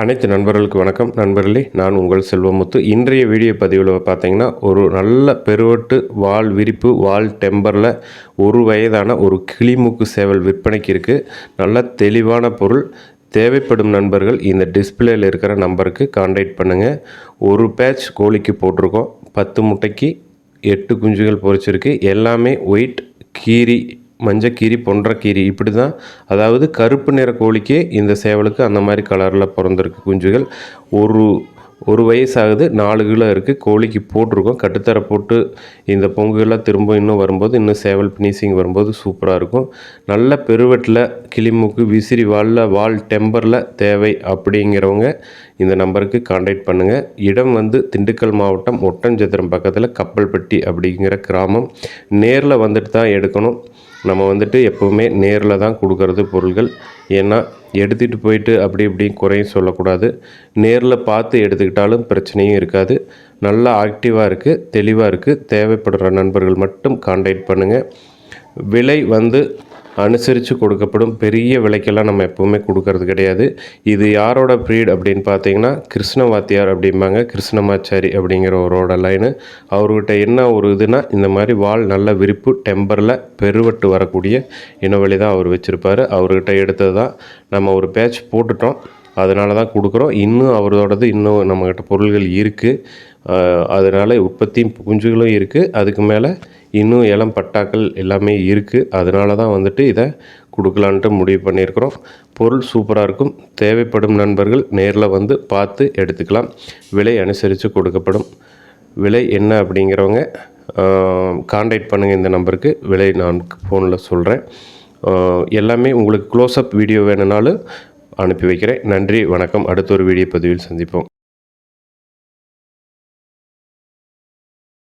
அனைத்து நண்பர்களுக்கு வணக்கம். நண்பர்களே நான் உங்கள் செல்வமுத்து. இன்றைய வீடியோ பதிவில் பார்த்தீங்கன்னா ஒரு நல்ல பெருவட்டு வால் விரிப்பு வால் டெம்பரில் ஒரு வயதான ஒரு கிளிமூக்கு சேவல் விற்பனைக்கு இருக்குது நல்ல தெளிவான பொருள். தேவைப்படும் நண்பர்கள் இந்த டிஸ்பிளேயில் இருக்கிற நம்பருக்கு காண்டாக்ட் பண்ணுங்கள் ஒரு பேட்ச் கோழிக்கு போட்டிருக்கோம். பத்து முட்டைக்கு எட்டு குஞ்சுகள் பொரிச்சிருக்கு எல்லாமே ஒயிட் கீரி மஞ்சக்கீரி பொன்றக்கீரி இப்படி தான் அதாவது கருப்பு நிற கோழிக்கே இந்த சேவலுக்கு அந்த மாதிரி கலரில் பிறந்திருக்கு குஞ்சுகள். ஒரு ஒரு வயசாகுது நாலு கிலோ இருக்குது கோழிக்கு போட்டிருக்கோம். கட்டுத்தர போட்டு இந்த பொங்குகள்லாம் திரும்ப இன்னும் வரும்போது இன்னும் சேவல் ஃபினிஷிங் வரும்போது சூப்பராக இருக்கும். நல்ல பெருவெட்டில் கிளிமூக்கு விசிறி வாலில் வால் டெம்பரில் தேவை அப்படிங்கிறவங்க இந்த நம்பருக்கு காண்டாக்ட் பண்ணுங்கள் இடம் வந்து திண்டுக்கல் மாவட்டம் ஒட்டஞ்சத்திரம் பக்கத்தில் கப்பல்பட்டி அப்படிங்கிற கிராமம். நேரில் வந்துட்டு தான் எடுக்கணும். நம்ம வந்துட்டு எப்போவுமே நேரில் தான் கொடுக்கறது பொருள்கள். ஏன்னா எடுத்துகிட்டு போயிட்டு அப்படி இப்படி குறையும் சொல்லக்கூடாது. நேரில் பார்த்து எடுத்துக்கிட்டாலும் பிரச்சனையும் இருக்காது. நல்லா ஆக்டிவாக இருக்குது தெளிவாக இருக்குது தேவைப்படுற நண்பர்கள் மட்டும் காண்டாக்ட் பண்ணுங்கள் விலை வந்து அனுசரித்து கொடுக்கப்படும் பெரிய விலைக்கெல்லாம் நம்ம எப்போவுமே கொடுக்கறது கிடையாது. இது யாரோட ப்ரீட் அப்படின்னு பார்த்தீங்கன்னா கிருஷ்ணவாத்தியார் அப்படிம்பாங்க. கிருஷ்ணமாச்சாரி அப்படிங்கிறவரோட லைனு அவர்கிட்ட என்ன ஒரு இதுனா இந்த மாதிரி வால் நல்ல விரிப்பு டெம்பரில் பெருவட்டு வரக்கூடிய இனவழி தான் அவர் வச்சுருப்பார். அவர்கிட்ட எடுத்தது தான் நம்ம ஒரு பேட்ச் போட்டுட்டோம். அதனால தான் கொடுக்குறோம். இன்னும் அவரோடது இன்னும் நம்மக்கிட்ட பொருள்கள் இருக்குது அதனால் உற்பத்தியும் குஞ்சுகளும் இருக்குது அதுக்கு மேலே இன்னும் இளம் பட்டாக்கள் எல்லாமே இருக்குது அதனால தான் வந்துட்டு இதை கொடுக்கலான்ட்டு முடிவு பண்ணியிருக்கிறோம். பொருள் சூப்பராக இருக்கும். தேவைப்படும் நண்பர்கள் நேரில் வந்து பார்த்து எடுத்துக்கலாம். விலை அனுசரித்து கொடுக்கப்படும். விலை என்ன அப்படிங்கிறவங்க காண்டாக்ட் பண்ணுங்கள் இந்த நம்பருக்கு. விலை நான் ஃபோனில் சொல்கிறேன் எல்லாமே உங்களுக்கு க்ளோஸ்அப் வீடியோ வேணுனாலும் அனுப்பி வைக்கிறேன். நன்றி வணக்கம். அடுத்த ஒரு வீடியோ பதிவில் சந்திப்போம்.